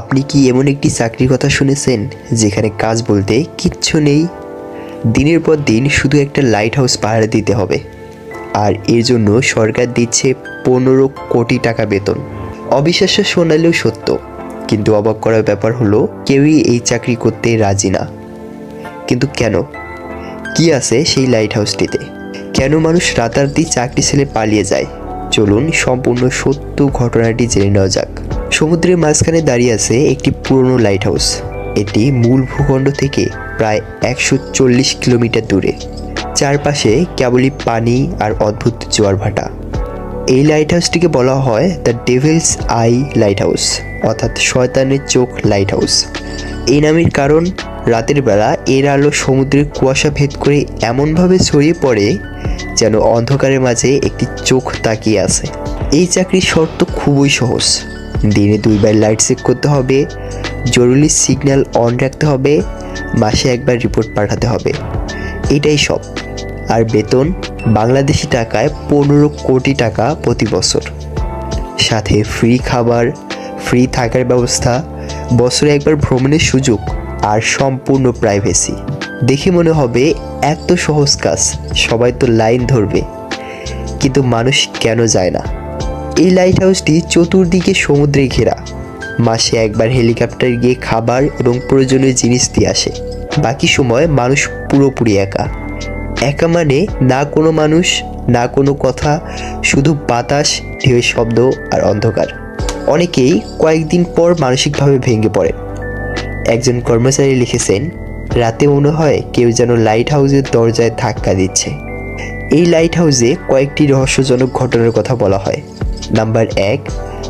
আপনি কি এমন একটি চাকরির কথা শুনেছেন যেখানে কাজ বলতে কিচ্ছু নেই? দিনের পর দিন শুধু একটা লাইট হাউস পাহারা দিতে হবে। আর এর জন্য সরকার দিচ্ছে পনেরো কোটি টাকা বেতন। অবিশ্বাস্য শোনালেও সত্য, কিন্তু অবাক করার ব্যাপার হলো কেউই এই চাকরি করতে রাজি না। কিন্তু কেন? কি আছে সেই লাইট হাউসটিতে কেন মানুষ রাতারাতি চাকরি ছেড়ে পালিয়ে যায়? চলুন সম্পূর্ণ সত্য ঘটনাটি জেনে নেওয়া যাক। সমুদ্রের মাঝখানে দাঁড়িয়ে আছে একটি পুরনো লাইট হাউস এটি মূল ভূখণ্ড থেকে প্রায় একশো চল্লিশ কিলোমিটার দূরে। চারপাশে কেবলই পানি আর অদ্ভুত জোয়ার ভাটা। এই লাইট হাউসটিকে বলা হয় the devil's eye lighthouse অর্থাৎ শয়তানের চোখ লাইট হাউস এই নামের কারণ, রাতের বেলা এর আলো সমুদ্রের কুয়াশা ভেদ করে এমনভাবে ছড়িয়ে পড়ে যেন অন্ধকারের মাঝে একটি চোখ তাকিয়ে আছে। এই চাকরির শর্ত খুবই সহজ। দিনে দুইবার লাইট চেক করতে হবে, জরুরি সিগন্যাল অন রাখতে হবে, মাসে একবার রিপোর্ট পাঠাতে হবে। এটাই সব। আর বেতন, বাংলাদেশি টাকায় পনেরো কোটি টাকা প্রতি বছর। সাথে ফ্রি খাবার ফ্রি থাকার ব্যবস্থা, বছরে একবার ভ্রমণের সুযোগ, আর সম্পূর্ণ প্রাইভেসি দেখে মনে হবে এত সহজ কাজ, সবাই তো লাইন ধরবে। কিন্তু মানুষ কেন যায় না? এই লাইট হাউসটি চতুর্দিকে সমুদ্রে ঘেরা। মাসে একবার হেলিকপ্টার গিয়ে খাবার এবং প্রয়োজনীয় জিনিস দিয়ে আসে। বাকি সময় মানুষ পুরোপুরি একা। একা মানে না কোনো মানুষ, না কোনো কথা, শুধু বাতাস, ঢেউয়ের শব্দ আর অন্ধকার। অনেকেই কয়েকদিন পর মানসিকভাবে ভেঙে পড়ে একজন কর্মচারী লিখেছেন রাতে মনে হয় কেউ যেন লাইট হাউসের দরজায় ধাক্কা দিচ্ছে। এই লাইট হাউসে কয়েকটি রহস্যজনক ঘটনার কথা বলা হয়। নাম্বার এক,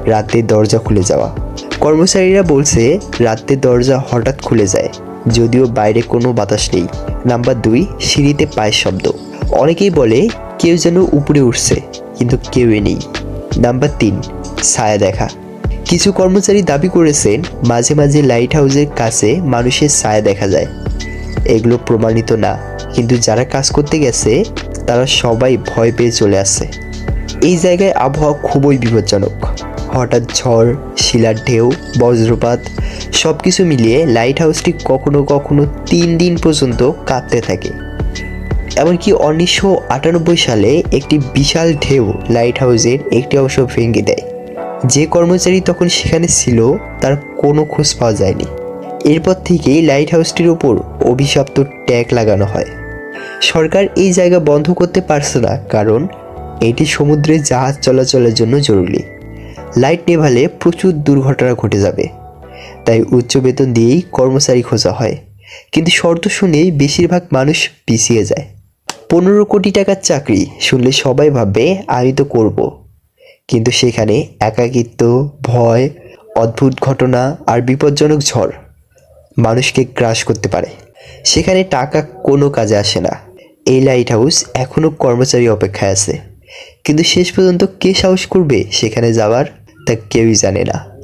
রাতে দরজা খুলে যাওয়া। কর্মচারীরা বলছে, রাতে দরজা হঠাৎ খুলে যায়, যদিও বাইরে কোনো বাতাস নেই। নাম্বার দুই, সিঁড়িতে পায়ের শব্দ। অনেকেই বলে, কেউ যেন উপরে উঠছে, কিন্তু কেউই নেই। নাম্বার তিন, ছায়া দেখা। কিছু কর্মচারী দাবি করেছেন, মাঝে মাঝে লাইট হাউসের কাছে মানুষের ছায়া দেখা যায়। এগুলো প্রমাণিত না। কিন্তু যারা কাজ করতে গেছে, তারা সবাই ভয় পেয়ে চলে আসে। এই জায়গায় আবহাওয়া খুবই বিপজ্জনক। হঠাৎ ঝড়, শিলার ঢেউ, বজ্রপাত সব কিছু মিলিয়ে লাইট হাউসটি কখনো কখনো তিন দিন পর্যন্ত কাঁপতে থাকে। এমনকি উনিশশো আটানব্বই সালে একটি বিশাল ঢেউ লাইট হাউসের একটি অংশ ভেঙে দেয়। যে কর্মচারী তখন সেখানে ছিল, তার কোনো খোঁজ পাওয়া যায়নি। এরপর থেকেই লাইট হাউসটির ওপর অভিশপ্ত ট্যাগ লাগানো হয়। সরকার এই জায়গা বন্ধ করতে পারছে না, কারণ এটি সমুদ্রে জাহাজ চলাচলের জন্য জরুরি। লাইট নেভালে প্রচুর দুর্ঘটনা ঘটে যাবে। তাই উচ্চ বেতন দিয়েই কর্মচারী খোঁজা হয়। কিন্তু শর্ত শুনেই বেশিরভাগ মানুষ পিছিয়ে যায়। পনেরো কোটি টাকার চাকরি শুনলে সবাই ভাববে, আমি তো করব। কিন্তু সেখানে একাকিত্ব, ভয়, অদ্ভুত ঘটনা আর বিপজ্জনক ঝড় মানুষকে গ্রাস করতে পারে। সেখানে টাকা কোনো কাজে আসে না। এই লাইট হাউস এখনও কর্মচারী অপেক্ষায় আছে। কিন্তু শেষ পর্যন্ত কে সাহস করবে সেখানে যাওয়ার তা কেউই জানে না।